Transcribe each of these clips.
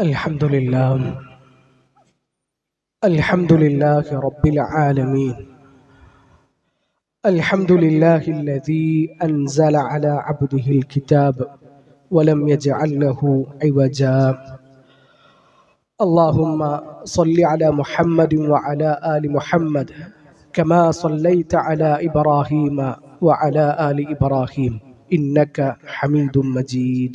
الحمد لله. الحمد لله رب العالمين. الحمد لله الذي أنزل على عبده الكتاب ولم يجعل له عوجا. اللهم صل على محمد وعلى آل محمد كما صليت على إبراهيم وعلى آل إبراهيم إنك حميد مجيد.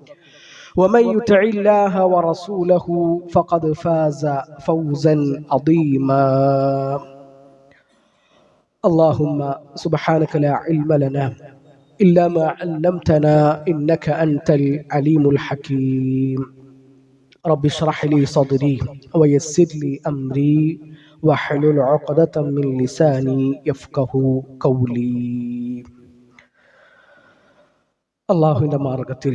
ومن يطع الله ورسوله فقد فاز فوزا عظيما اللهم سبحانك لا علم لنا إلا ما علمتنا إنك أنت العليم الحكيم رب اشرح لي صدري ويسر لي أمري واحلل عقدة من لساني يفقه قولي അള്ളാഹുവിൻ്റെ മാർഗത്തിൽ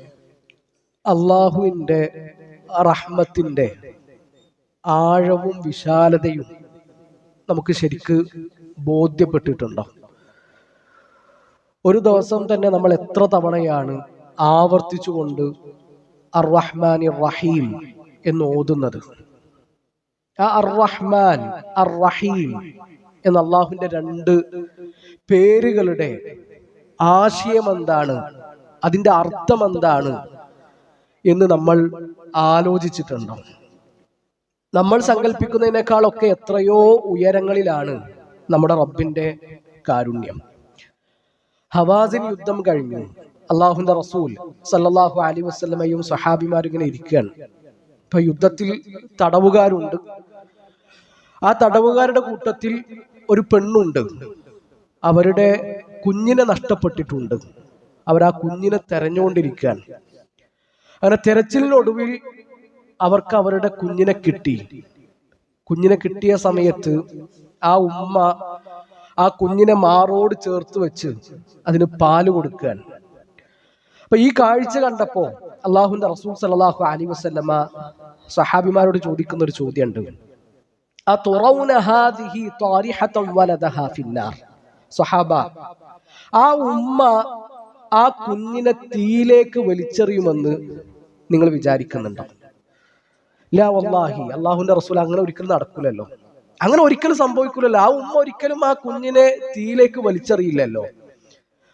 അള്ളാഹുവിന്റെ റഹ്മത്തിന്റെ ആഴവും വിശാലതയും നമുക്ക് ശരിക്ക് ബോധ്യപ്പെട്ടിട്ടുണ്ടോ? ഒരു ദിവസം തന്നെ നമ്മൾ എത്ര തവണയാണ് ആവർത്തിച്ചുകൊണ്ട് അർ റഹ്മാൻ റഹീം എന്ന് ഓതുന്നത്? ആ അർ റഹ്മാൻ അർ റഹീം എന്ന അള്ളാഹുവിന്റെ രണ്ട് പേരുകളുടെ ആശയം എന്താണ്? അതിന്റെ അർത്ഥം എന്താണ്? എന്ന് നമ്മൾ ആലോചിച്ചിട്ടുണ്ടോ? നമ്മൾ സങ്കല്പിക്കുന്നതിനേക്കാളൊക്കെ എത്രയോ ഉയരങ്ങളിലാണ് നമ്മുടെ റബ്ബിന്റെ കാരുണ്യം. ഹവാസിൻ യുദ്ധം കഴിഞ്ഞു. അള്ളാഹുന്റെ റസൂൽ സല്ലാഹു അലി വസ്ലമയും സഹാബിമാരും ഇങ്ങനെ ഇരിക്കുകയാണ്. ഇപ്പൊ യുദ്ധത്തിൽ തടവുകാരുണ്ട്. ആ തടവുകാരുടെ കൂട്ടത്തിൽ ഒരു പെണ്ണുണ്ട്. അവരുടെ കുഞ്ഞിനെ നഷ്ടപ്പെട്ടിട്ടുണ്ട്. അവർ ആ കുഞ്ഞിനെ തെരഞ്ഞുകൊണ്ടിരിക്കുകയാണ്. അങ്ങനെ തെരച്ചിലിനൊടുവിൽ അവർക്ക് അവരുടെ കുഞ്ഞിനെ കിട്ടി. കുഞ്ഞിനെ കിട്ടിയ സമയത്ത് ആ ഉമ്മ ആ കുഞ്ഞിനെ മാറോട് ചേർത്ത് വെച്ച് അതിന് പാൽ കൊടുക്കാൻ അപ്പൊ ഈ കാഴ്ച കണ്ടപ്പോ അള്ളാഹുന്റെ റസൂൽ സലാഹു അലി വസ്ലമ സഹാബിമാരോട് ചോദിക്കുന്ന ഒരു ചോദ്യമുണ്ട് ആ സഹാബ ആ ഉമ്മ ആ കുഞ്ഞിനെ തീയിലേക്ക് വലിച്ചെറിയുമെന്ന് നിങ്ങൾ വിചാരിക്കുന്നുണ്ടോ? ലാ വല്ലാഹി അള്ളാഹുന്റെ റസൂൽ അങ്ങനെ ഒരിക്കലും നടക്കൂലല്ലോ. അങ്ങനെ ഒരിക്കലും സംഭവിക്കൂലല്ലോ. ആ ഉമ്മ ഒരിക്കലും ആ കുഞ്ഞിനെ തീയിലേക്ക് വലിച്ചെറിയില്ലല്ലോ.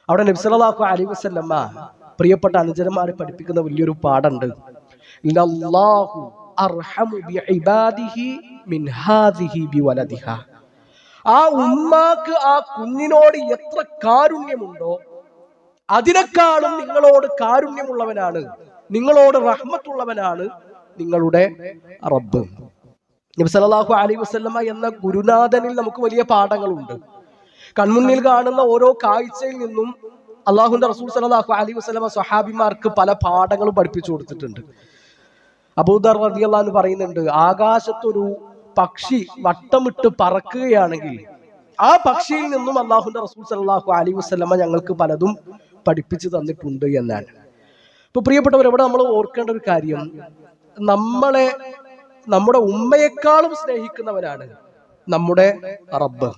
അവിടെ നബ്സലാഹു അലി വസ്ല്ലമ്മ പ്രിയപ്പെട്ട അനുജന്മാരെ പഠിപ്പിക്കുന്ന വലിയൊരു പാടുണ്ട് ആ ഉമ്മാക്ക് ആ കുഞ്ഞിനോട് എത്ര കാരുണ്യമുണ്ടോ അതിനേക്കാളും നിങ്ങളോട് കാരുണ്യമുള്ളവനാണ് നിങ്ങളോട് റഹ്മത്തുള്ളവനാണ് നിങ്ങളുടെ റബ്ബ്. നബി സല്ലല്ലാഹു അലൈഹി വസല്ലമ എന്ന ഗുരുനാഥനിൽ നമുക്ക് വലിയ പാഠങ്ങളുണ്ട്. കൺമുന്നിൽ കാണുന്ന ഓരോ കാഴ്ചയിൽ നിന്നും അള്ളാഹുന്റെ റസൂൽ സല്ലല്ലാഹു അലൈഹി വസല്ലമ സ്വഹാബിമാർക്ക് പല പാഠങ്ങളും പഠിപ്പിച്ചു കൊടുത്തിട്ടുണ്ട്. അബൂദർ റളിയല്ലാഹു പറയുന്നുണ്ട് ആകാശത്തൊരു പക്ഷി വട്ടമിട്ട് പറക്കുകയാണെങ്കിൽ ആ പക്ഷിയിൽ നിന്നും അള്ളാഹുന്റെ റസൂൽ സല്ലല്ലാഹു അലൈഹി വസല്ലമ ഞങ്ങൾക്ക് പലതും പഠിപ്പിച്ചു തന്നിട്ടുണ്ട് എന്നാണ്. ഇപ്പൊ പ്രിയപ്പെട്ടവരവിടെ നമ്മൾ ഓർക്കേണ്ട ഒരു കാര്യം. നമ്മളെ നമ്മുടെ ഉമ്മയെക്കാളും സ്നേഹിക്കുന്നവനാണ് നമ്മുടെ റബ്ബ്.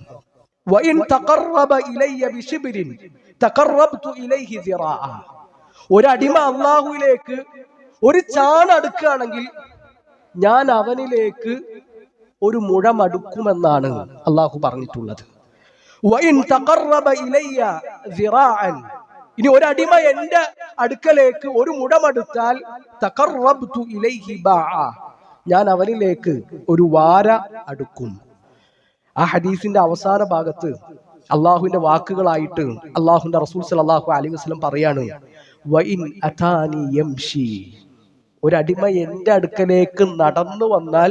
ഒരടിമ അള്ളാഹുവിലേക്ക് ഒരു ചാണടുക്കുകയാണെങ്കിൽ ഞാൻ അവനിലേക്ക് ഒരു മുഴമടുക്കുമെന്നാണ് അള്ളാഹു പറഞ്ഞിട്ടുള്ളത്. ഇനി ഒരടിമ എന്റെ അടുക്കലേക്ക് ഒരു മുടമെടുത്താൽ ഞാൻ അവനിലേക്ക് ഒരു വാര അടുക്കും. ആ ഹദീസിന്റെ അവസാന ഭാഗത്ത് അള്ളാഹുവിന്റെ വാക്കുകളായിട്ട് അള്ളാഹുന്റെ റസൂൽ സല്ലല്ലാഹു അലൈഹി വസ്ലം പറയാണ് ഒരടിമ എന്റെ അടുക്കലേക്ക് നടന്നു വന്നാൽ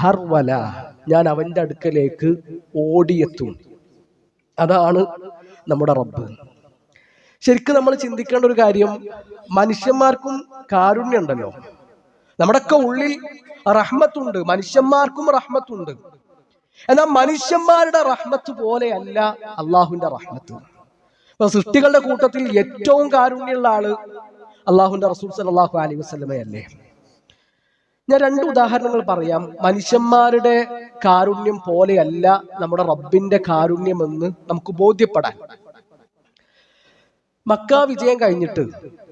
ഹർവല. ഞാൻ അവന്റെ അടുക്കലേക്ക് ഓടിയെത്തും. അതാണ് നമ്മുടെ റബ്ബ്. ശരിക്കും നമ്മൾ ചിന്തിക്കേണ്ട ഒരു കാര്യം മനുഷ്യന്മാർക്കും കാരുണ്യം ഉണ്ടല്ലോ നമ്മുടെയൊക്കെ ഉള്ളിൽ റഹ്മത്തുണ്ട് മനുഷ്യന്മാർക്കും റഹ്മത്തുണ്ട്. എന്നാൽ മനുഷ്യന്മാരുടെ റഹ്മത്ത് പോലെയല്ല അള്ളാഹുവിന്റെ റഹ്മത്ത്. ഇപ്പൊ സൃഷ്ടികളുടെ കൂട്ടത്തിൽ ഏറ്റവും കാരുണ്യമുള്ള ആൾ അള്ളാഹുന്റെ റസൂൽ സലാഹു അലൈഹി വസ്ലമയല്ലേ ഞാൻ രണ്ട് ഉദാഹരണങ്ങൾ പറയാം. മനുഷ്യന്മാരുടെ കാരുണ്യം പോലെയല്ല നമ്മുടെ റബ്ബിന്റെ കാരുണ്യമെന്ന് നമുക്ക് ബോധ്യപ്പെടാൻ. മക്ക വിജയം കഴിഞ്ഞിട്ട്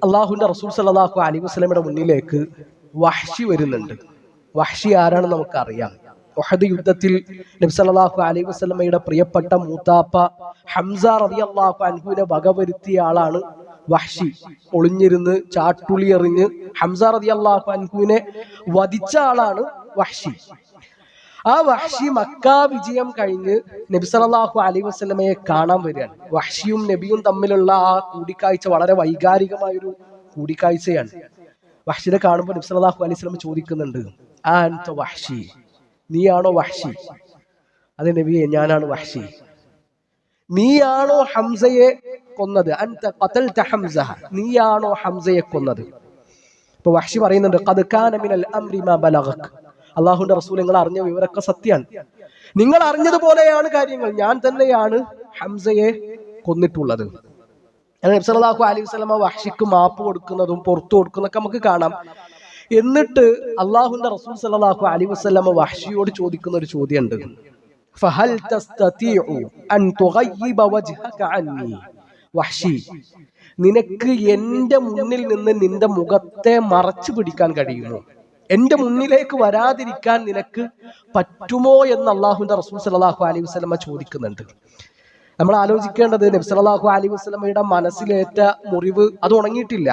അള്ളാഹുന്റെ റസൂൽ സലാഹു അലി വസ്ലമയുടെ മുന്നിലേക്ക് വഹ്ഷി വരുന്നുണ്ട്. വഹ്ഷി ആരാണെന്ന് നമുക്കറിയാം. ഒഹദ് യുദ്ധത്തിൽ നബി സല്ലല്ലാഹു അലൈഹി വസ്ലമയുടെ പ്രിയപ്പെട്ട മൂത്താപ്പ ഹംസ റളിയല്ലാഹു അൻഹുവിനെ വകവരുത്തിയ ആളാണ് വഹ്ഷി. ഒളിഞ്ഞിരുന്ന് ചാട്ടുളി എറിഞ്ഞ് ഹംസ അള്ളാഹു അൻഹുവിനെ വധിച്ച ആളാണ് വഹ്ഷി. ആ വഹ്ഷി മക്ക വിജയം കഴിഞ്ഞ് നബി സല്ലല്ലാഹു അലൈഹി വസല്ലമയെ കാണാൻ വരികയാണ്. വഹ്ഷിയും നബിയും തമ്മിലുള്ള ആ കൂടിക്കാഴ്ച വളരെ വൈകാരികമായൊരു കൂടിക്കാഴ്ചയാണ്. വഹ്ഷിനെ കാണുമ്പോൾ നബി സല്ലല്ലാഹു അലൈഹി സ്വലം ചോദിക്കുന്നുണ്ട് ആ അൻത വഹ്ഷി? നീയാണോ വഹ്ഷി? അതെ നബിയെ ഞാനാണ് വഹ്ഷി. നീയാണോ ഹംസയെ കൊന്നത്? അൻത ഹംസ നീയാണോ ഹംസയെ കൊന്നത്? ഇപ്പൊ വഹ്ഷി പറയുന്നുണ്ട് മിനൽ അംരി മാ ബലഗക്. അള്ളാഹുന്റെ റസൂൽ നിങ്ങൾ അറിഞ്ഞ വിവരമൊക്കെ സത്യമാണ്. നിങ്ങൾ അറിഞ്ഞതുപോലെയാണ് കാര്യങ്ങൾ. ഞാൻ തന്നെയാണ് ഹംസയെ കൊന്നിട്ടുള്ളത്. നബി സല്ലല്ലാഹു അലൈഹി വസല്ലമ വഹ്ഷിക്ക് മാപ്പ് കൊടുക്കുന്നതും പുറത്തു കൊടുക്കുന്നതൊക്കെ നമുക്ക് കാണാം. എന്നിട്ട് അള്ളാഹുന്റെ റസൂൽ സല്ലല്ലാഹു അലി വസല്ലമ വഹ്ഷിയോട് ചോദിക്കുന്ന ഒരു ചോദ്യമുണ്ട്. ഫഹൽ അൻ നിനക്ക് എന്റെ മുന്നിൽ നിന്ന് നിന്റെ മുഖത്തെ മറച്ചു പിടിക്കാൻ കഴിയുമോ? എന്റെ മുന്നിലേക്ക് വരാതിരിക്കാൻ നിനക്ക് പറ്റുമോ എന്ന് അള്ളാഹുന്റെ റസൂൽ സലാഹു അലൈഹി വസ്ലമ ചോദിക്കുന്നുണ്ട്. നമ്മൾ ആലോചിക്കേണ്ടത് നബി സല്ലല്ലാഹു അലൈഹി വസ്ലമയുടെ മനസ്സിലേറ്റ മുറിവ് അത് ഉണങ്ങിയിട്ടില്ല.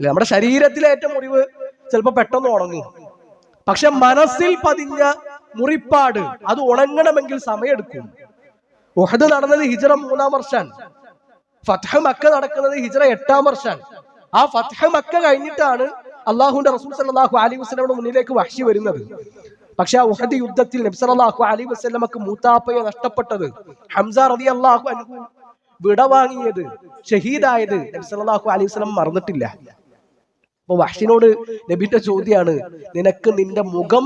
നമ്മുടെ ശരീരത്തിലേറ്റ മുറിവ് ചിലപ്പോൾ പെട്ടെന്ന് ഉണങ്ങും. പക്ഷെ മനസ്സിൽ പതിഞ്ഞ മുറിപ്പാട് അത് ഉണങ്ങണമെങ്കിൽ സമയമെടുക്കും. ഉഹദ് നടന്നത് ഹിജറ മൂന്നാം വർഷാണ്. ഫത്ഹ മക്ക നടക്കുന്നത് ഹിജറ എട്ടാം വർഷാണ്. ആ ഫത്ഹ മക്ക കഴിഞ്ഞിട്ടാണ് അള്ളാഹുന്റെ റസൂൽ സല്ലല്ലാഹു അലി വസല്ലമയുടെ മുന്നിലേക്ക് വഹി വരുന്നത്. പക്ഷെ ആ ഉഹദ് യുദ്ധത്തിൽ നബി സല്ലല്ലാഹു അലൈഹി വസല്ലമക്ക് മൂത്താപ്പയെ നഷ്ടപ്പെട്ടത് ഹംസ അള്ളാഹു അൻഹു വിടവാങ്ങിയത് ഷഹീദായത് നബി സല്ലല്ലാഹു അലൈഹി വസ്ലം മറന്നിട്ടില്ല. അപ്പൊ വഹ്ഷിനോട് നബിന്റെ ചോദ്യമാണ് നിനക്ക് നിന്റെ മുഖം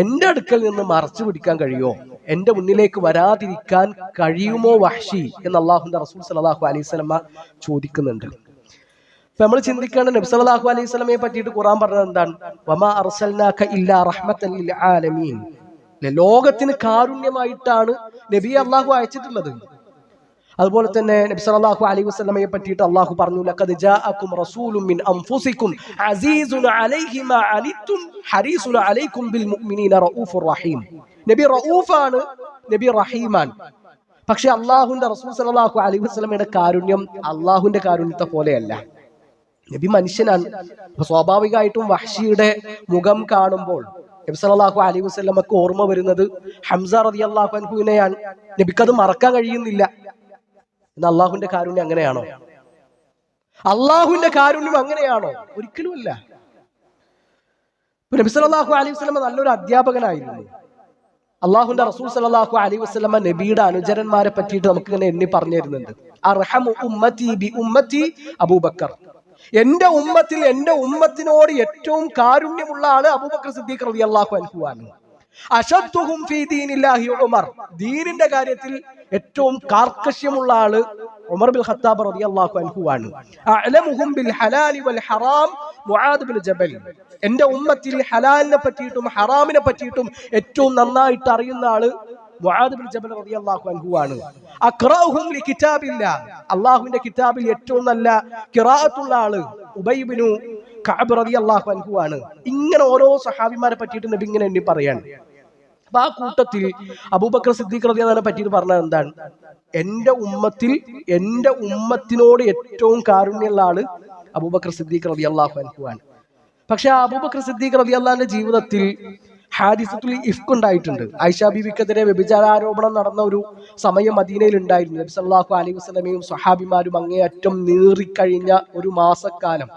എന്റെ അടുക്കൽ നിന്ന് മറച്ചു പിടിക്കാൻ കഴിയുമോ എന്റെ മുന്നിലേക്ക് വരാതിരിക്കാൻ കഴിയുമോ വഹ്ഷി? എന്ന് അള്ളാഹുന്റെ റസൂൽ സലാഹു അലൈഹി വസല്ലമ ചോദിക്കുന്നുണ്ട്. നമ്മൾ ചിന്തിക്കേണ്ട നബി സല്ലല്ലാഹു അലൈഹി വസല്ലമയെ പറ്റിയിട്ട് ഖുർആൻ പറഞ്ഞത് എന്താണ്? വമാ അർസൽനാക ഇല്ലാ റഹ്മത്തൻ ലിൽ ആലമീൻ. ലോകത്തിന് കാരുണ്യമായിട്ടാണ് നബി അള്ളാഹു അയച്ചിട്ടുള്ളത്. അതുപോലെ തന്നെ നബി സല്ലല്ലാഹു അലൈഹി വസല്ലമയെ പറ്റിയിട്ട് അള്ളാഹു പറഞ്ഞു ലഖദ് ജാഅക്കും റസൂലുൻ മിൻ അൻഫുസിക്കും അസീസുൻ അലൈഹി മാ അനിത്തും ഹരീസുൻ അലൈക്കും ബിൽ മുഅ്മിനീന റഊഫുർ റഹീം. നബി റഊഫാണ് നബി റഹീമാൻ പക്ഷെ അള്ളാഹുന്റെ റസൂൽ സല്ലല്ലാഹു അലൈഹി വസല്ലമയുടെ കാരുണ്യം അള്ളാഹുന്റെ കാരുണ്യത്തെ പോലെയല്ല. നബി മനുഷ്യനാണ്. അപ്പൊ സ്വാഭാവികമായിട്ടും വഹ്ഷിയുടെ മുഖം കാണുമ്പോൾ നബി സല്ലല്ലാഹു അലൈഹി വസല്ലമക്ക് ഓർമ്മ വരുന്നത് ഹംസ റളിയല്ലാഹു അൻഹുവിനെയാണ്. നബിക്കത് മറക്കാൻ കഴിയുന്നില്ല. എന്ന അള്ളാഹുവിന്റെ കാരുണ്യം അങ്ങനെയാണോ? അള്ളാഹുവിന്റെ കാരുണ്യം അങ്ങനെയാണോ? ഒരിക്കലുമല്ല. നബി സല്ലല്ലാഹു അലൈഹി വസ്ലമ നല്ലൊരു അധ്യാപകനായിരുന്നു. അള്ളാഹുന്റെ റസൂൽ സലാഹു അലൈഹി വസ്ലമ നബിയുടെ അനുചരന്മാരെ പറ്റിയിട്ട് നമുക്ക് ഇങ്ങനെ എണ്ണി പറഞ്ഞു തരുന്നുണ്ട്. ബി അബൂബക്കർ. എന്റെ ഉമ്മത്തിൽ എന്റെ ഉമ്മത്തിനോട് ഏറ്റവും കാരുണ്യമുള്ള ആൾ അബൂബക്കർ സിദ്ദീഖ് റളിയല്ലാഹു അള്ളാഹു ആണ്. അഷദ്ദുഹും ഫീ ദീനില്ലാഹി ഉമർ. ദീനിന്റെ കാര്യത്തിൽ ഏറ്റവും കാർക്കശ്യമുള്ള ആൾ ഉമർ ബിൻ ഖത്താബ് റളിയല്ലാഹു അൻഹു ആണ്. അഅലമുഹും ബിൽ ഹലാലി വൽ ഹറാം മുആദ് ബിൻ ജബൽ. എന്റെ ഉമ്മത്തിൽ ഹലാലിനെ പറ്റിയിട്ടും ഹറാമിനെ പറ്റിയിട്ടും ഏറ്റവും നന്നായിട്ട് അറിയുന്ന ആൾ ജബൽ റളിയല്ലാഹു അൻഹു ആണ്. കിതാബിൽ ഏറ്റവും നല്ല ഖിറാഅത്തുള്ള ആൾ ഉബൈബിനു കഅബ് റളിയല്ലാഹു അൻഹു ആണ്. ഇങ്ങനെ ഓരോ സഹാബിമാരെ പറ്റിയിട്ട് നബി ഇങ്ങനെ എണ്ണി പറയാണ്. അപ്പൊ ആ കൂട്ടത്തിൽ അബൂബക്കർ സിദ്ദീഖ് റളിയല്ലാഹുവിനെ പറ്റിയിട്ട് പറഞ്ഞത് എന്താണ്? എന്റെ ഉമ്മത്തിൽ എന്റെ ഉമ്മത്തിനോട് ഏറ്റവും കാരുണ്യമുള്ള ആൾ അബൂബക്കർ സിദ്ദീഖ് റളിയല്ലാഹു അൻഹു ആണ്. പക്ഷെ ആ അബൂബക്കർ സിദ്ദീഖ് അള്ളാഹിന്റെ ജീവിതത്തിൽ ഹാദിസത്തുൽ ഇഫ്ക് ഉണ്ടായിട്ടുണ്ട് ഐഷ ബീവിക്കെതിരെ വ്യഭിചാരോപണം നടന്ന ഒരു സമയം മദീനയിൽ ഉണ്ടായിരുന്നു നബി സല്ലല്ലാഹു അലൈഹി വസല്ലമയും സ്വഹാബിമാരും അങ്ങേയറ്റം നീറിക്കഴിഞ്ഞ ഒരു മാസക്കാലം.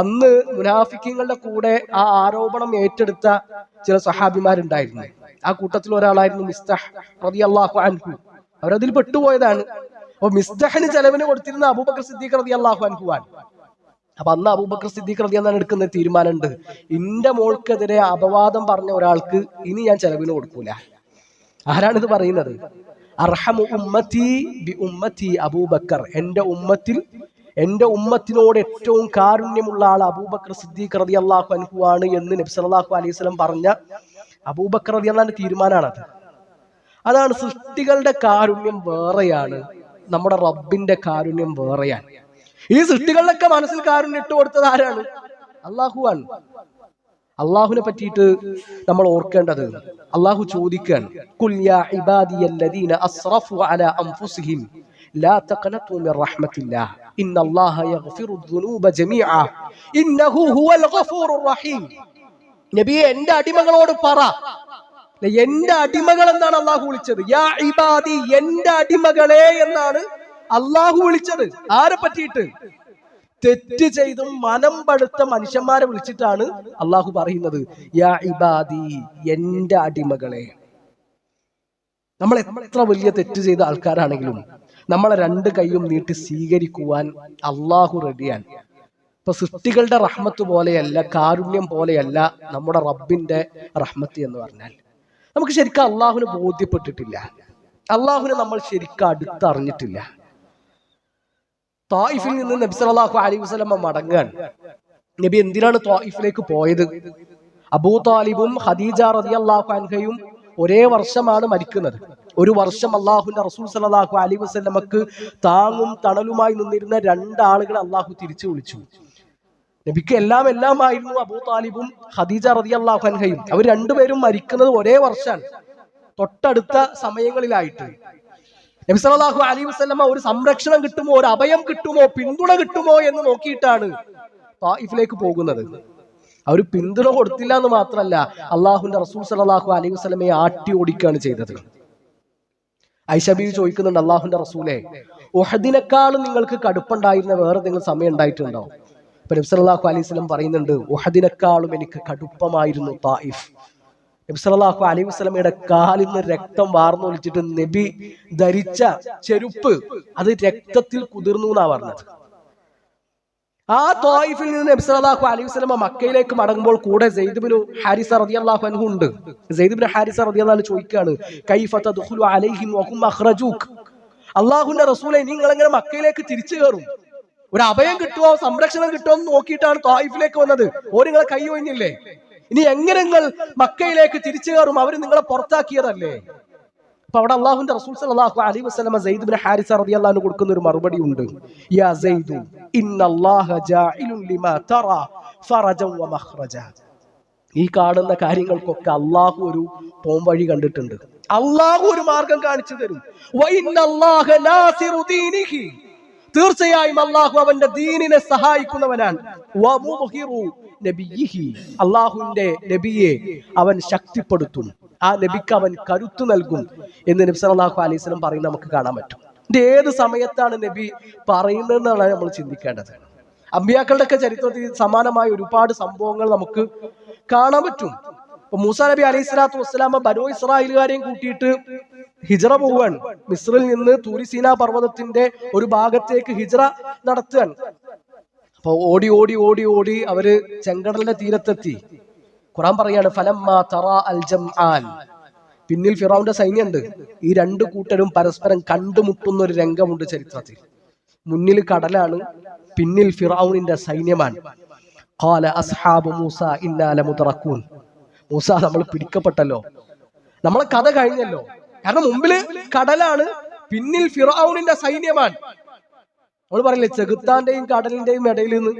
അന്ന് മുനാഫിക്കങ്ങളുടെ കൂടെ ആ ആരോപണം ഏറ്റെടുത്ത ചില സഹാബിമാരുണ്ടായിരുന്നു ആ കൂട്ടത്തിൽ ഒരാളായിരുന്നു മിസ്തഹ് റളിയല്ലാഹു അൻഹു. അവരതിൽ പെട്ടുപോയതാണ്. അപ്പൊ മിസ്തഹിന് ചെലവിന് കൊടുത്തിരുന്ന അബൂബക്കർ സിദ്ദീഖ് റളിയല്ലാഹു അൻഹു ആണ്. അപ്പൊ അന്ന് അബൂബക്കർ സിദ്ദീഖ് റളിയല്ലാഹു എന്നാണ് എടുക്കുന്ന തീരുമാനമുണ്ട്. ഇന്റെ മോൾക്കെതിരെ അപവാദം പറഞ്ഞ ഒരാൾക്ക് ഇനി ഞാൻ ചെലവിന് കൊടുക്കൂല. ഇത് പറയുന്നത്? അർഹമു ബി അബൂബക്കർ. എന്റെ ഉമ്മത്തിൽ എന്റെ ഉമ്മത്തിനോട് ഏറ്റവും കാരുണ്യമുള്ള ആൾ അബൂബക്കർ സിദ്ദീഖ് റതി അള്ളാഹു അൻഹു ആണ് എന്ന് നബ്സ് അള്ളാഹു അലൈഹി സ്വലം പറഞ്ഞ അബൂബക്കർ റതി അള്ളാന്റെ തീരുമാനമാണത്. അതാണ് സൃഷ്ടികളുടെ കാരുണ്യം വേറെയാണ്. നമ്മുടെ റബ്ബിന്റെ കാരുണ്യം വേറെയാണ്. ഈ സൃഷ്ടികളിലൊക്കെ മനസ്സിൽ കാരുണ്യം ഇട്ട് കൊടുത്തത് ആരാണ്? അള്ളാഹു ആണ്. അള്ളാഹുവിനെ പറ്റിയിട്ട് നമ്മൾ ഓർക്കേണ്ടത് അള്ളാഹു ചോദിക്കാൻ എന്റെ അടിമകളോട് പറ. എന്റെ അടിമകൾ എന്നാണ് അള്ളാഹു വിളിച്ചത് എന്റെ അടിമകളെ എന്നാണ് അള്ളാഹു വിളിച്ചത്. ആരെ പറ്റിയിട്ട്? തെറ്റ് ചെയ്തും മനം പടുത്ത മനുഷ്യന്മാരെ വിളിച്ചിട്ടാണ് അള്ളാഹു പറയുന്നത്. യാ ഇബാദി എന്റെ അടിമകളെ. നമ്മൾ എത്ര വലിയ തെറ്റ് ചെയ്ത ആൾക്കാരാണെങ്കിലും നമ്മളെ രണ്ട് കൈയും നീട്ടി സ്വീകരിക്കുവാൻ അള്ളാഹു റെഡിയാണ്. ഇപ്പൊ സൃഷ്ടികളുടെ റഹ്മത്ത് പോലെയല്ല കാരുണ്യം പോലെയല്ല നമ്മുടെ റബ്ബിന്റെ റഹ്മത്ത് എന്ന് പറഞ്ഞാൽ. നമുക്ക് ശരിക്കും അള്ളാഹുവിനെ ബോധ്യപ്പെട്ടിട്ടില്ല. അള്ളാഹുവിനെ നമ്മൾ ശരിക്കും അടുത്തറിഞ്ഞിട്ടില്ല. തായിഫിൽ നിന്ന് നബി സലാഹു അലൈഹി വസല്ലമ മടങ്ങാണ്. നബി എന്തിനാണ് തായിഫിലേക്ക് പോയത്? അബൂ താലിബും ഖദീജ അള്ളാഹു അൻഹയും ഒരേ വർഷമാണ് മരിക്കുന്നത്. ഒരു വർഷം അള്ളാഹുവിന്റെ റസൂൽ സലാഹു അലൈഹി വസല്ലമക്ക് താങ്ങും തണലുമായി നിന്നിരുന്ന രണ്ടാളുകളെ അള്ളാഹു തിരിച്ചു വിളിച്ചു. നബിക്ക് എല്ലാം എല്ലാമായിരുന്നു അബൂ താലിബും ഖദീജ അള്ളാഹു അൻഹയും. അവർ രണ്ടുപേരും മരിക്കുന്നത് ഒരേ വർഷമാണ് തൊട്ടടുത്ത സമയങ്ങളിലായിട്ട്. നബി അലി അലൈഹി വസല്ലമ ഒരു സംരക്ഷണം കിട്ടുമോ ഒരു അഭയം കിട്ടുമോ പിന്തുണ കിട്ടുമോ എന്ന് നോക്കിയിട്ടാണ് തായിഫിലേക്ക് പോകുന്നത്. അവർ പിന്തുണ കൊടുത്തില്ല എന്ന് മാത്രമല്ല അള്ളാഹുന്റെ റസൂൽ സലാഹു അലൈഹി വസല്ലമയെ ആട്ടി ഓടിക്കുകയാണ് ചെയ്തത്. ഐഷബി ചോദിക്കുന്നുണ്ട് അള്ളാഹുന്റെ റസൂലെ ഒഹദിനേക്കാൾ നിങ്ങൾക്ക് കടുപ്പുണ്ടായിരുന്ന വേറെ എന്തെങ്കിലും സമയം ഉണ്ടായിട്ടുണ്ടോ? അപ്പൊ നബി സല്ലല്ലാഹു അലൈഹി സ്വലം പറയുന്നുണ്ട് ഒഹദിനേക്കാളും എനിക്ക് കടുപ്പമായിരുന്നു തായിഫ്. നബി സല്ലല്ലാഹു അലൈഹി വസ്ലമയുടെ കാലിൽ നിന്ന് രക്തം വാർന്നൊലിച്ചിട്ട് നബി ധരിച്ച ചെരുപ്പ് അത് രക്തത്തിൽ കുതിർന്നു എന്നാ പറഞ്ഞത്. ആ തോയിഫിൽ നിന്ന് നബി സല്ലല്ലാഹു അലൈഹി വസ്ലമ മക്കയിലേക്ക് മടങ്ങുമ്പോൾ കൂടെ സെയ്ദ്ബിനു ഹാരിസ അള്ളാഹു അൻഹു ഉണ്ട്. സെയ്ദ്ബിനു ഹാരിസ റതി അള്ളാഹു ചോദിക്കുകയാണ് കൈഫ തദ്ഖുലു അലൈഹിം റസൂലെ നിങ്ങൾ എങ്ങനെ മക്കയിലേക്ക് തിരിച്ചു കയറും? ഒരു അഭയം കിട്ടുമോ സംരക്ഷണം കിട്ടുമോ എന്ന് നോക്കിയിട്ടാണ് തോയിഫിലേക്ക് വന്നത്. ഓരോ നിങ്ങളെ കൈ ഒഴിഞ്ഞില്ലേ? ഇനി എങ്ങനെ നിങ്ങൾ മക്കയിലേക്ക് തിരിച്ചു കയറും? അവർ നിങ്ങളെ പുറത്താക്കിയതല്ലേ? അപ്പൊ അവിടെ അള്ളാഹുന്റെ റസൂൽ സല്ലല്ലാഹു അലൈഹി വസല്ലമ സെയ്ദ് ഇബ്നു ഹാരിസ റളിയല്ലാഹു അൻഹു കൊടുക്കുന്ന ഒരു മറുപടി ഉണ്ട്. യാ ലിമാ തറ ഈ കാണുന്ന കാര്യങ്ങൾക്കൊക്കെ അള്ളാഹു ഒരു പോംവഴി കണ്ടിട്ടുണ്ട്. അള്ളാഹു ഒരു മാർഗം കാണിച്ചു തരും. തീർച്ചയായും അള്ളാഹു അവന്റെ ദീനിനെ സഹായിക്കുന്നവനാണ്. അള്ളാഹുവിന്റെ നബിയെ അവൻ ശക്തിപ്പെടുത്തും. ആ നബിക്ക് അവൻ കരുത്തു നൽകും എന്ന് നബി അള്ളാഹു അലൈസ്ലം പറയുന്ന നമുക്ക് കാണാൻ പറ്റും. ഇത് ഏത് സമയത്താണ് നബി പറയുന്നതെന്നാണ് നമ്മൾ ചിന്തിക്കേണ്ടത്. അമ്പിയാക്കളുടെ ഒക്കെ ചരിത്രത്തിൽ സമാനമായ ഒരുപാട് സംഭവങ്ങൾ നമുക്ക് കാണാൻ പറ്റും. മൂസ നബി അലൈഹി സ്വലാത്തു വസ്സലാമ ബനോ ഇസ്രായേലുകാരെയും കൂട്ടിയിട്ട് ഹിജറ പോവാൻ മിസ്രിൽ നിന്ന് തൂരിസീന പർവതത്തിന്റെ ഒരു ഭാഗത്തേക്ക് ഹിജറ നടത്തുകയാണ്. അപ്പൊ ഓടി ഓടി ഓടി ഓടി അവർ ചെങ്കടലിന്റെ തീരത്തെത്തി. ഖുറാൻ പറയാണ് ഫലം പിന്നിൽ ഫിറൌന്റെ സൈന്യമുണ്ട്. ഈ രണ്ട് കൂട്ടരും പരസ്പരം കണ്ടുമുട്ടുന്ന ഒരു രംഗമുണ്ട് ചരിത്രത്തിൽ. മുന്നിൽ കടലാണ് പിന്നിൽ ഫിറൌനിന്റെ സൈന്യമാണ്. ഖാല മൂസ മൂസ നമ്മൾ പിടിക്കപ്പെട്ടല്ലോ. നമ്മളെ കഥ കഴിഞ്ഞല്ലോ. കാരണം മുമ്പിൽ കടലാണ് പിന്നിൽ ഫിറാവുണിന്റെ സൈന്യമാണ്. നമ്മൾ പറയില്ലേ ചെകുത്താന്റെയും കടലിന്റെയും ഇടയിൽ നിന്ന്.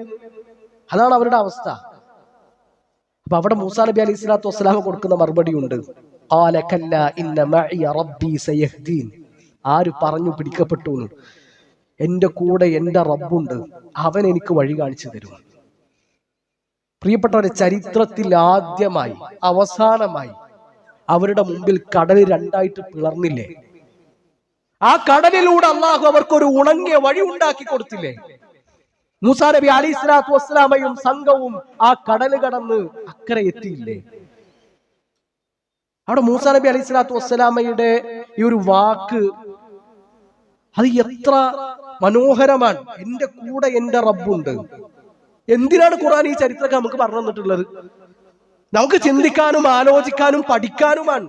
അതാണ് അവരുടെ അവസ്ഥ. അപ്പൊ അവിടെ മൂസാ നബി അലൈഹി സ്വലാത്തു വസ്സലാമ കൊടുക്കുന്ന മറുപടി ഉണ്ട്. ആര് പറഞ്ഞു പിടിക്കപ്പെട്ടു എന്റെ കൂടെ എന്റെ റബ്ബുണ്ട്. അവൻ എനിക്ക് വഴി കാണിച്ചു തരും. പ്രിയപ്പെട്ടവരെ ചരിത്രത്തിൽ ആദ്യമായി അവസാനമായി അവരുടെ മുമ്പിൽ കടൽ രണ്ടായിട്ട് പിളർന്നില്ലേ? ആ കടലിലൂടെ അള്ളാഹു അവർക്കൊരു ഉണങ്ങിയ വഴി ഉണ്ടാക്കി കൊടുത്തില്ലേ? മൂസാ നബി അലി വസ്സലാമയും സംഘവും ആ കടൽ കടന്ന് അക്കരെ എത്തിയില്ലേ? അവിടെ മൂസാ നബി അലി വസ്സലാമയുടെ ഈ ഒരു വാക്ക് അത് എത്ര മനോഹരമാണ്. എന്റെ കൂടെ എന്റെ റബ്ബുണ്ട്. എന്തിനാണ് ഖുറാൻ ഈ ചരിത്രമൊക്കെ നമുക്ക് പറഞ്ഞു തന്നിട്ടുള്ളത്? നമുക്ക് ചിന്തിക്കാനും ആലോചിക്കാനും പഠിക്കാനുമാണ്.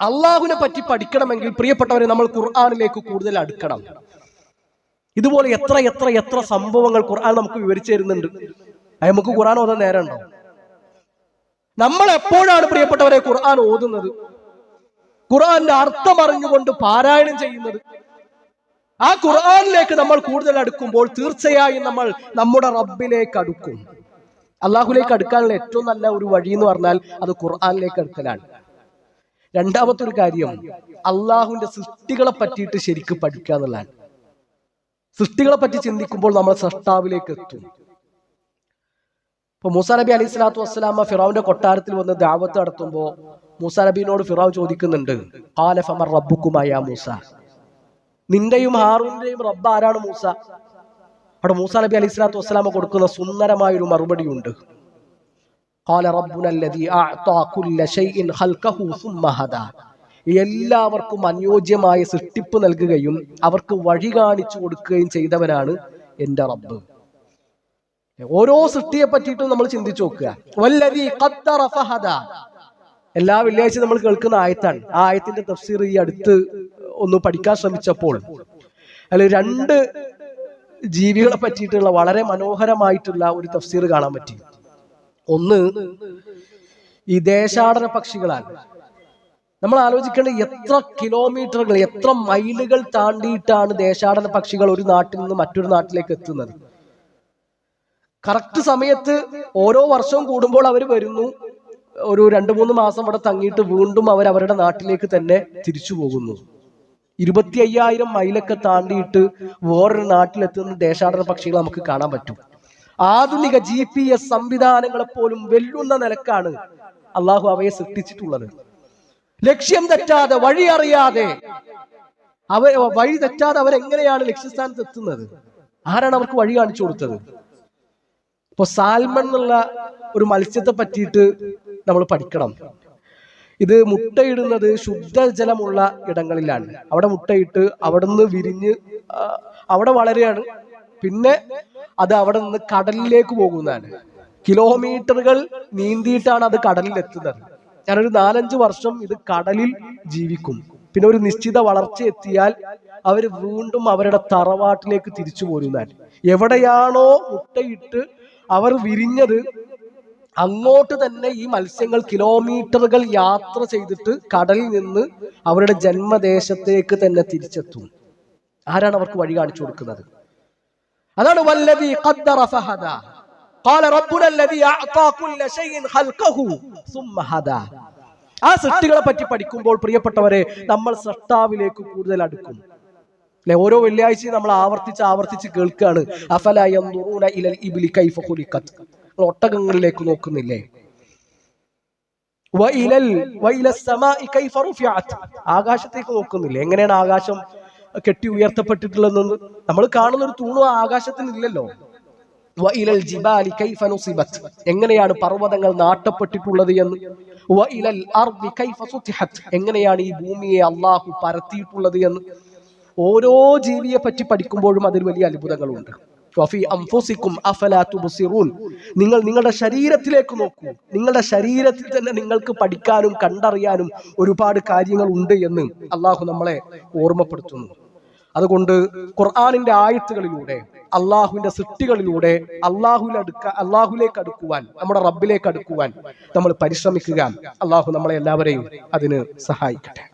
അള്ളാഹുവിനെ പറ്റി പഠിക്കണമെങ്കിൽ പ്രിയപ്പെട്ടവരെ നമ്മൾ ഖുർആാനിലേക്ക് കൂടുതൽ അടുക്കണം. ഇതുപോലെ എത്ര എത്ര എത്ര സംഭവങ്ങൾ ഖുർആൻ നമുക്ക് വിവരിച്ചു തരുന്നുണ്ട്. നമുക്ക് ഖുർആൻ ഓതാൻ നേരമുണ്ടോ? നമ്മൾ എപ്പോഴാണ് പ്രിയപ്പെട്ടവരെ ഖുർആൻ ഓതുന്നത്? ഖുർആന്റെ അർത്ഥം അറിഞ്ഞുകൊണ്ട് പാരായണം ചെയ്യുന്നത്? ആ ഖുർആനിലേക്ക് നമ്മൾ കൂടുതൽ അടുക്കുമ്പോൾ തീർച്ചയായും നമ്മൾ നമ്മുടെ റബ്ബിലേക്ക് അടുക്കും. അള്ളാഹുലേക്ക് അടുക്കാനുള്ള ഏറ്റവും നല്ല ഒരു വഴി എന്ന് പറഞ്ഞാൽ അത് ഖുർആാനിലേക്ക് അടുക്കലാണ്. രണ്ടാമത്തെ ഒരു കാര്യം അള്ളാഹുവിന്റെ സൃഷ്ടികളെ പറ്റിയിട്ട് ശരിക്കും പഠിക്കുക എന്നുള്ളതാണ്. സൃഷ്ടികളെ പറ്റി ചിന്തിക്കുമ്പോൾ നമ്മൾ സൃഷ്ടാവിലേക്ക് എത്തും. ഇപ്പൊ മൂസാ നബി അലൈഹി സ്വലാത്തു വസ്സലാമ ഫിറാവിന്റെ കൊട്ടാരത്തിൽ വന്ന് ദാവത്ത് നടത്തുമ്പോ മൂസാ നബീനോട് ഫിറാവ് ചോദിക്കുന്നുണ്ട് ആലഫമർ റബ്ബുക്കുമായ മൂസ? നിന്റെയും ഹാറൂന്റെയും റബ്ബ് ആരാണ് മൂസ? അവിടെ മൂസ നബി അലൈഹി സ്വലാത്തു വസ്സലാമ കൊടുക്കുന്ന സുന്ദരമായ ഒരു മറുപടി ഉണ്ട് എല്ലാവർക്കും അനുയോജ്യമായ സൃഷ്ടിപ്പ് നൽകുകയും അവർക്ക് വഴി കാണിച്ചു കൊടുക്കുകയും ചെയ്തവനാണ് എന്റെ റബ്ബ്. ഓരോ സൃഷ്ടിയെ പറ്റിയിട്ടും നമ്മൾ ചിന്തിച്ചു നോക്കുക. എല്ലാ വെള്ളിയാഴ്ച നമ്മൾ കേൾക്കുന്ന ആയത്താണ്. ആ ആയത്തിന്റെ തഫ്സീർ ഈ അടുത്ത് ഒന്ന് പഠിക്കാൻ ശ്രമിച്ചപ്പോൾ. അല്ലെ രണ്ട് ജീവികളെ പറ്റിയിട്ടുള്ള വളരെ മനോഹരമായിട്ടുള്ള ഒരു തഫ്സീർ കാണാൻ പറ്റി. ഒന്ന് ഈ ദേശാടന പക്ഷികളാണ് നമ്മൾ ആലോചിക്കേണ്ടത് എത്ര കിലോമീറ്ററുകൾ എത്ര മൈലുകൾ താണ്ടിയിട്ടാണ് ദേശാടന പക്ഷികൾ ഒരു നാട്ടിൽ നിന്ന് മറ്റൊരു നാട്ടിലേക്ക് എത്തുന്നത്. കറക്റ്റ് സമയത്ത് ഓരോ വർഷവും കൂടുമ്പോൾ അവർ വരുന്നു. ഒരു രണ്ട് മൂന്ന് മാസം ഇവിടെ തങ്ങിയിട്ട് വീണ്ടും അവർ അവരുടെ നാട്ടിലേക്ക് തന്നെ തിരിച്ചു പോകുന്നു. ഇരുപത്തി അയ്യായിരം മൈലൊക്കെ താണ്ടിയിട്ട് വേറൊരു നാട്ടിലെത്തുന്ന ദേശാടന പക്ഷികൾ നമുക്ക് കാണാൻ പറ്റും. ആധുനിക ജി പി എസ് സംവിധാനങ്ങളെ പോലും വെല്ലുന്ന നിലക്കാണ് അള്ളാഹു അവയെ സൃഷ്ടിച്ചിട്ടുള്ളത്. ലക്ഷ്യം തെറ്റാതെ വഴി അറിയാതെ. അവ വഴി തെറ്റാതെ അവരെങ്ങനെയാണ് ലക്ഷ്യസ്ഥാനത്ത് എത്തുന്നത് ആരാണ് അവർക്ക് വഴി കാണിച്ചു കൊടുത്തത്? ഇപ്പൊ സാൽമൺ എന്നുള്ള ഒരു മത്സ്യത്തെ പറ്റിയിട്ട് നമ്മൾ പഠിക്കണം. ഇത് മുട്ടയിടുന്നത് ശുദ്ധജലമുള്ള ഇടങ്ങളിലാണ്. അവിടെ മുട്ടയിട്ട് അവിടെ നിന്ന് വിരിഞ്ഞ് അവിടെ വളരെയാണ്. പിന്നെ അത് അവിടെ നിന്ന് കടലിലേക്ക് പോകുന്നതാണ്. കിലോമീറ്ററുകൾ നീന്തിയിട്ടാണ് അത് കടലിൽ എത്തുന്നത് ഞാനൊരു നാലഞ്ച് വർഷം ഇത് കടലിൽ ജീവിക്കും. പിന്നെ ഒരു നിശ്ചിത വളർച്ച എത്തിയാൽ അവർ വീണ്ടും അവരുടെ തറവാട്ടിലേക്ക് തിരിച്ചു പോരുന്നതാണ്. എവിടെയാണോ മുട്ടയിട്ട് അവർ വിരിഞ്ഞത് അങ്ങോട്ട് തന്നെ ഈ മത്സ്യങ്ങൾ കിലോമീറ്ററുകൾ യാത്ര ചെയ്തിട്ട് കടലിൽ നിന്ന് അവരുടെ ജന്മദേശത്തേക്ക് തന്നെ തിരിച്ചെത്തും. ആരാണ് അവർക്ക് വഴി കാണിച്ചു കൊടുക്കുന്നത്? അതാണ് വല്ലതി ആ സൃഷ്ടികളെ പറ്റി പഠിക്കുമ്പോൾ പ്രിയപ്പെട്ടവരെ നമ്മൾ സൃഷ്ടാവിലേക്ക് കൂടുതൽ അടുക്കും. അല്ലെ? ഓരോ വെള്ളിയാഴ്ചയും നമ്മൾ ആവർത്തിച്ച് ആവർത്തിച്ച് കേൾക്കുകയാണ്. അഫലൂറ കൈഫ ഒട്ടകങ്ങളിലേക്ക് നോക്കുന്നില്ലേ? ആകാശത്തേക്ക് നോക്കുന്നില്ലേ? എങ്ങനെയാണ് ആകാശം കെട്ടി ഉയർത്തപ്പെട്ടിട്ടുള്ളതെന്ന് നമ്മൾ കാണുന്ന ഒരു തൂണു ആകാശത്തിനില്ലല്ലോ. ജിബാലി എങ്ങനെയാണ് പർവതങ്ങൾ നാട്ടപ്പെട്ടിട്ടുള്ളത് എന്ന്? എങ്ങനെയാണ് ഈ ഭൂമിയെ അള്ളാഹു പരത്തിയിട്ടുള്ളത് എന്ന്? ഓരോ ജീവിയെ പറ്റി പഠിക്കുമ്പോഴും അതിൽ വലിയ അത്ഭുതങ്ങളുണ്ട്. നിങ്ങൾ നിങ്ങളുടെ ശരീരത്തിലേക്ക് നോക്കൂ. നിങ്ങളുടെ ശരീരത്തിൽ തന്നെ നിങ്ങൾക്ക് പഠിക്കാനും കണ്ടറിയാനും ഒരുപാട് കാര്യങ്ങൾ ഉണ്ട് എന്ന് അള്ളാഹു നമ്മളെ ഓർമ്മപ്പെടുത്തുന്നു. അതുകൊണ്ട് ഖുർആാനിന്റെ ആയത്തുകളിലൂടെ അള്ളാഹുവിന്റെ സൃഷ്ടികളിലൂടെ അള്ളാഹുവിൽ അടുക്ക അള്ളാഹുലേക്ക് അടുക്കുവാൻ നമ്മുടെ റബ്ബിലേക്ക് അടുക്കുവാൻ നമ്മൾ പരിശ്രമിക്കുക. അള്ളാഹു നമ്മളെ എല്ലാവരെയും അതിന് സഹായിക്കട്ടെ.